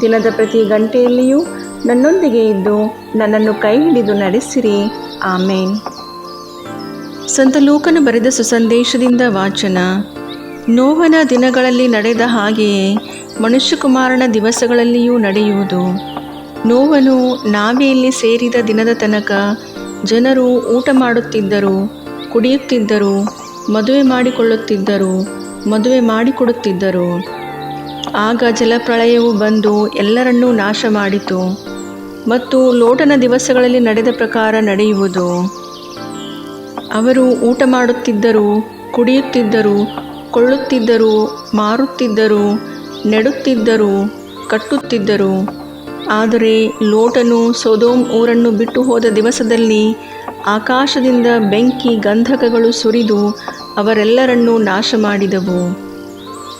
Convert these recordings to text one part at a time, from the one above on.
ದಿನದ ಪ್ರತಿ ಗಂಟೆಯಲ್ಲಿಯೂ ನನ್ನೊಂದಿಗೆ ಇದ್ದು ನನ್ನನ್ನು ಕೈ ಹಿಡಿದು ನಡೆಸಿರಿ. ಆಮೇನ್. ಸಂತ ಲೂಕನು ಬರೆದ ಸುಸಂದೇಶದಿಂದ ವಾಚನ. ನೋವನ ದಿನಗಳಲ್ಲಿ ನಡೆದ ಹಾಗೆಯೇ ಮನುಷ್ಯಕುಮಾರನ ದಿವಸಗಳಲ್ಲಿಯೂ ನಡೆಯುವುದು. ನೋವನು ನಾವೆಯಲ್ಲಿ ಸೇರಿದ ದಿನದ ತನಕ ಜನರು ಊಟ ಮಾಡುತ್ತಿದ್ದರು, ಕುಡಿಯುತ್ತಿದ್ದರು, ಮದುವೆ ಮಾಡಿಕೊಳ್ಳುತ್ತಿದ್ದರು, ಮದುವೆ ಮಾಡಿಕೊಡುತ್ತಿದ್ದರು. ಆಗ ಜಲಪ್ರಳಯವು ಬಂದು ಎಲ್ಲರನ್ನೂ ನಾಶ ಮಾಡಿತು ಮತ್ತು ಲೋಟನ ದಿವಸಗಳಲ್ಲಿ ನಡೆದ ಪ್ರಕಾರ ನಡೆಯುವುದು. ಅವರು ಊಟ ಮಾಡುತ್ತಿದ್ದರು ಕುಡಿಯುತ್ತಿದ್ದರು, ಕೊಳ್ಳುತ್ತಿದ್ದರು, ಮಾರುತ್ತಿದ್ದರು, ನೆಡುತ್ತಿದ್ದರು, ಕಟ್ಟುತ್ತಿದ್ದರು. ಆದರೆ ಲೋಟನು ಸೊದೋಮ್ ಊರನ್ನು ಬಿಟ್ಟು ಹೋದ ದಿವಸದಲ್ಲಿ ಆಕಾಶದಿಂದ ಬೆಂಕಿ ಗಂಧಕಗಳು ಸುರಿದು ಅವರೆಲ್ಲರನ್ನೂ ನಾಶ ಮಾಡಿದವು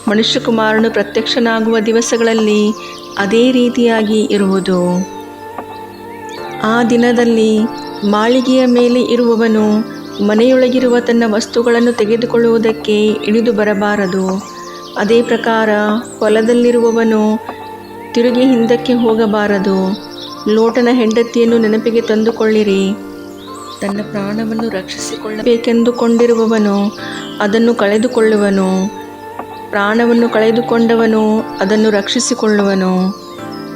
ಮನುಷ್ಯಕುಮಾರನು ಪ್ರತ್ಯಕ್ಷನಾಗುವ ದಿವಸಗಳಲ್ಲಿ ಅದೇ ರೀತಿಯಾಗಿ ಇರುವುದು. ಆ ದಿನದಲ್ಲಿ ಮಾಳಿಗೆಯ ಮೇಲೆ ಇರುವವನು ಮನೆಯೊಳಗಿರುವ ತನ್ನ ವಸ್ತುಗಳನ್ನು ತೆಗೆದುಕೊಳ್ಳುವುದಕ್ಕೆ ಇಳಿದು ಬರಬಾರದು. ಅದೇ ಪ್ರಕಾರ ಹೊಲದಲ್ಲಿರುವವನು ತಿರುಗಿ ಹಿಂದಕ್ಕೆ ಹೋಗಬಾರದು. ಲೋಟನ ಹೆಂಡತಿಯನ್ನು ನೆನಪಿಗೆ ತಂದುಕೊಳ್ಳಿರಿ. ತನ್ನ ಪ್ರಾಣವನ್ನು ರಕ್ಷಿಸಿಕೊಳ್ಳಬೇಕೆಂದುಕೊಂಡಿರುವವನು ಅದನ್ನು ಕಳೆದುಕೊಳ್ಳುವನು. ಪ್ರಾಣವನ್ನು ಕಳೆದುಕೊಂಡವನು, ಅದನ್ನು ರಕ್ಷಿಸಿಕೊಳ್ಳುವನು.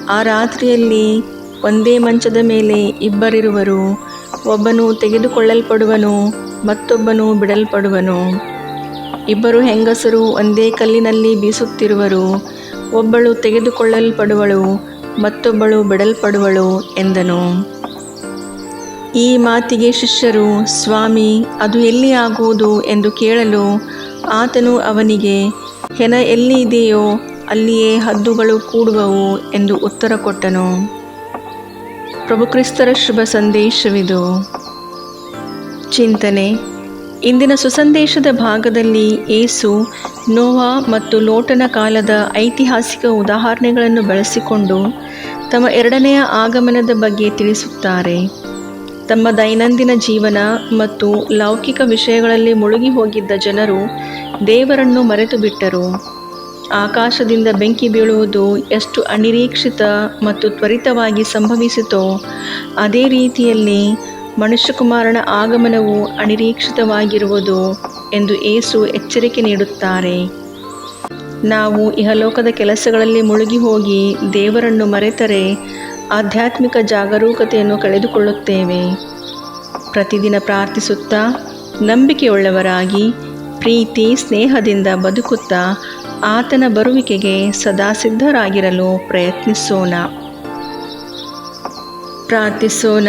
ಆ ರಾತ್ರಿಯಲ್ಲಿ ಒಂದೇ ಮಂಚದ ಮೇಲೆ ಇಬ್ಬರಿರುವರು, ಒಬ್ಬನು ತೆಗೆದುಕೊಳ್ಳಲ್ಪಡುವನು, ಮತ್ತೊಬ್ಬನು ಬಿಡಲ್ಪಡುವನು. ಇಬ್ಬರು ಹೆಂಗಸರು ಒಂದೇ ಕಲ್ಲಿನಲ್ಲಿ ಬೀಸುತ್ತಿರುವರು, ಒಬ್ಬಳು ತೆಗೆದುಕೊಳ್ಳಲ್ಪಡುವಳು, ಮತ್ತೊಬ್ಬಳು ಬಿಡಲ್ಪಡುವಳು ಎಂದನು. ಈ ಮಾತಿಗೆ ಶಿಷ್ಯರು, ಸ್ವಾಮಿ, ಅದು ಎಲ್ಲಿ ಆಗುವುದು? ಎಂದು ಕೇಳಲು ಆತನು ಅವನಿಗೆ ಹೆಣ ಎಲ್ಲಿ ಇದೆಯೋ ಅಲ್ಲಿಯೇ ಹದ್ದುಗಳು ಕೂಡುವವು ಎಂದು ಉತ್ತರ ಕೊಟ್ಟನು. ಪ್ರಭು ಕ್ರಿಸ್ತರ ಶುಭ ಸಂದೇಶವಿದು. ಚಿಂತನೆ, ಇಂದಿನ ಸುಸಂದೇಶದ ಭಾಗದಲ್ಲಿ ಏಸು, ನೋವಾ ಮತ್ತು ಲೋಟನ ಕಾಲದ ಐತಿಹಾಸಿಕ ಉದಾಹರಣೆಗಳನ್ನು ಬಳಸಿಕೊಂಡು ತಮ್ಮ ಎರಡನೆಯ ಆಗಮನದ ಬಗ್ಗೆ ತಿಳಿಸುತ್ತಾರೆ. ತಮ್ಮ ದೈನಂದಿನ ಜೀವನ ಮತ್ತು ಲೌಕಿಕ ವಿಷಯಗಳಲ್ಲಿ ಮುಳುಗಿ ಹೋಗಿದ್ದ ಜನರು ದೇವರನ್ನು ಮರೆತು ಬಿಟ್ಟರು ಆಕಾಶದಿಂದ ಬೆಂಕಿ ಬೀಳುವುದು ಎಷ್ಟು ಅನಿರೀಕ್ಷಿತ ಮತ್ತು ತ್ವರಿತವಾಗಿ ಸಂಭವಿಸಿತೋ, ಅದೇ ರೀತಿಯಲ್ಲಿ ಮನುಷ್ಯಕುಮಾರನ ಆಗಮನವು ಅನಿರೀಕ್ಷಿತವಾಗಿರುವುದು ಎಂದು ಏಸು ಎಚ್ಚರಿಕೆ ನೀಡುತ್ತಾರೆ. ನಾವು ಇಹಲೋಕದ ಕೆಲಸಗಳಲ್ಲಿ ಮುಳುಗಿ ಹೋಗಿ ದೇವರನ್ನು ಮರೆತರೆ ಆಧ್ಯಾತ್ಮಿಕ ಜಾಗರೂಕತೆಯನ್ನು ಕಳೆದುಕೊಳ್ಳುತ್ತೇವೆ. ಪ್ರತಿದಿನ ಪ್ರಾರ್ಥಿಸುತ್ತಾ ನಂಬಿಕೆಯುಳ್ಳವರಾಗಿ ಪ್ರೀತಿ ಸ್ನೇಹದಿಂದ ಬದುಕುತ್ತಾ ಆತನ ಬರುವಿಕೆಗೆ ಸದಾ ಸಿದ್ಧರಾಗಿರಲು ಪ್ರಯತ್ನಿಸೋಣ. ಪ್ರಾರ್ಥಿಸೋಣ.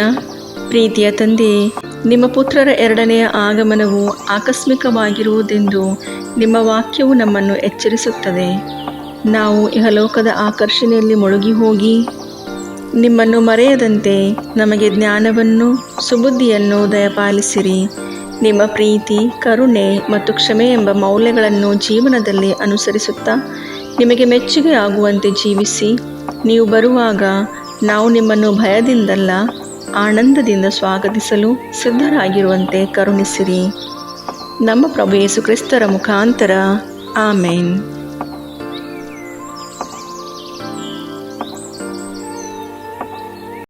ಪ್ರೀತಿಯ ತಂದೆ, ನಿಮ್ಮ ಪುತ್ರರ ಎರಡನೆಯ ಆಗಮನವು ಆಕಸ್ಮಿಕವಾಗಿರುವುದೆಂದು ನಿಮ್ಮ ವಾಕ್ಯವು ನಮ್ಮನ್ನು ಎಚ್ಚರಿಸುತ್ತದೆ. ನಾವು ಇಹಲೋಕದ ಆಕರ್ಷಣೆಯಲ್ಲಿ ಮುಳುಗಿ ಹೋಗಿ, ನಿಮ್ಮನ್ನು ಮರೆಯದಂತೆ ನಮಗೆ ಜ್ಞಾನವನ್ನು, ಸುಬುದ್ಧಿಯನ್ನು ದಯಪಾಲಿಸಿರಿ. ನಿಮ್ಮ ಪ್ರೀತಿ, ಕರುಣೆ ಮತ್ತು ಕ್ಷಮೆ ಎಂಬ ಮೌಲ್ಯಗಳನ್ನು ಜೀವನದಲ್ಲಿ ಅನುಸರಿಸುತ್ತಾ ನಿಮಗೆ ಮೆಚ್ಚುಗೆ ಆಗುವಂತೆ ಜೀವಿಸಿ. ನೀವು ಬರುವಾಗ ನಾವು ನಿಮ್ಮನ್ನು ಭಯದಿಂದಲ್ಲ, ಆನಂದದಿಂದ ಸ್ವಾಗತಿಸಲು ಸಿದ್ಧರಾಗಿರುವಂತೆ ಕರುಣಿಸಿರಿ. ನಮ್ಮ ಪ್ರಭು ಯೇಸು ಕ್ರಿಸ್ತರ ಮುಖಾಂತರ. ಆಮೇನ್.